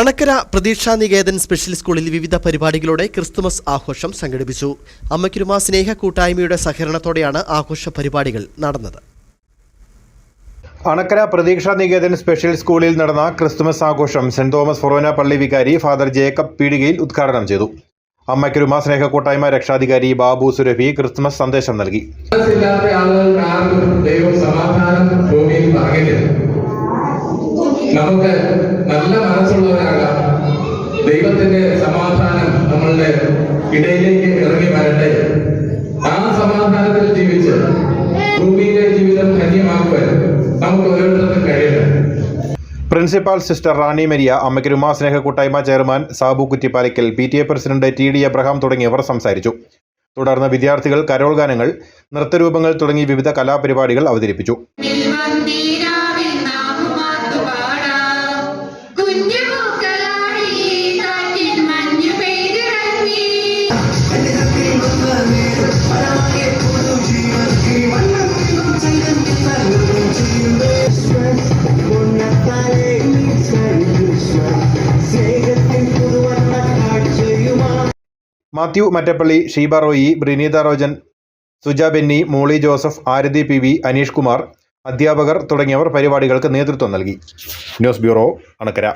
അണക്കര പ്രതീക്ഷാ Niketan special സ്കൂളിൽ വിവിധ പരിപാടികളോടെ ക്രിസ്തുമസ് ആഘോഷം സംഘടിപ്പിച്ചു. അമ്മയ്ക്കുരുമ സ്നേഹ കൂട്ടായ്മയുടെ സഹകരണത്തോടെയാണ് ആഘോഷ പരിപാടികൾ നടന്നത്. അണക്കര പ്രതീക്ഷാ നികേതൻ സ്പെഷ്യൽ സ്കൂളിൽ നടന്ന ക്രിസ്തുമസ് ആഘോഷം സെന്റ് തോമസ് ഫൊറോന പള്ളി വികാരി ഫാദർ ജേക്കബ് പീടികയിൽ ഉദ്ഘാടനം ചെയ്തു. അമ്മയ്ക്കുരുമ സ്നേഹ കൂട്ടായ്മ രക്ഷാധികാരി ബാബു സുരഭി ക്രിസ്തുമസ് സന്ദേശം നൽകി. നമുക്ക് നല്ല മനസ്സുള്ളവരാകാം ദൈവത്തിന്റെ സമാധാനം നമ്മളുടെ ഇടയിലേക്ക് ഇറങ്ങി വരട്ടെ. ആ സമാധാനത്തിൽ ജീവിച്ച് ഭൂമിയിലെ ജീവിതം ധന്യമാക്കുവാൻ നമുക്ക് ഓരോരുത്തർക്കും കഴിയട്ടെ. പ്രിൻസിപ്പാൾ സിസ്റ്റർ റാണി മരിയ അമ്മയ്ക്കൊരുമ സ്നേഹ കൂട്ടായ്മ chairman Sabu Kuttippalackal P T A president T D Abraham തുടങ്ങിയവർ സംസാരിച്ചു. തുടർന്ന് വിദ്യാർത്ഥികൾ കരോൾ ഗാനങ്ങൾ നൃത്തരൂപങ്ങൾ തുടങ്ങി വിവിധ കലാപരിപാടികൾ അവതരിപ്പിച്ചു. Mathew Mattappally Sheeba Roy Brineetha Rojan Suja Benny Molly Joseph Arathi P V Aneesh Kumar അധ്യാപകർ തുടങ്ങിയവർ പരിപാടികൾക്ക് നേതൃത്വം നൽകി. News bureau Anakkara.